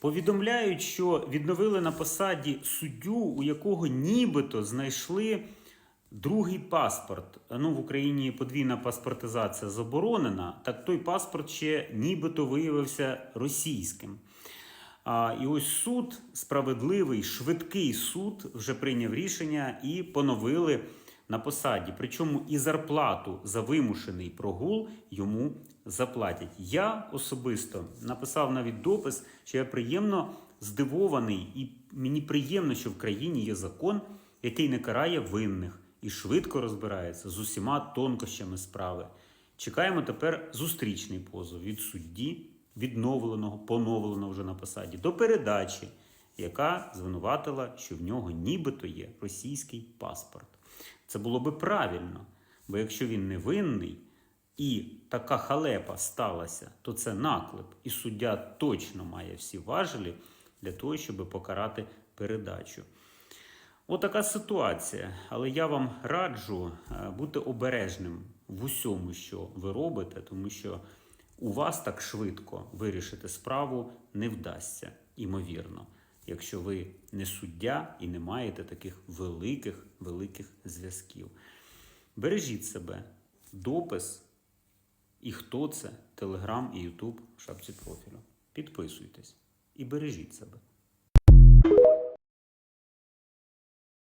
Повідомляють, що відновили на посаді суддю, у якого нібито знайшли другий паспорт. Ну, в Україні подвійна паспортизація заборонена, так той паспорт ще нібито виявився російським. А, і ось суд, справедливий, швидкий суд, вже прийняв рішення і поновили на посаді. Причому і зарплату за вимушений прогул йому заплатять. Я особисто написав навіть допис, що я приємно здивований, і мені приємно, що в країні є закон, який не карає винних і швидко розбирається з усіма тонкощами справи. Чекаємо тепер зустрічний позов від судді, відновленого, поновленого вже на посаді, до передачі, яка звинуватила, що в нього нібито є російський паспорт. Це було би правильно, бо якщо він не винний і така халепа сталася, то це наклеп, і суддя точно має всі важелі для того, щоб покарати передачу. Отака ситуація. Але я вам раджу е, бути обережним в усьому, що ви робите, тому що у вас так швидко вирішити справу не вдасться, імовірно, якщо ви не суддя і не маєте таких великих, великих зв'язків. Бережіть себе, допис і хто це, Телеграм і Ютуб в шапці профілю. Підписуйтесь і бережіть себе.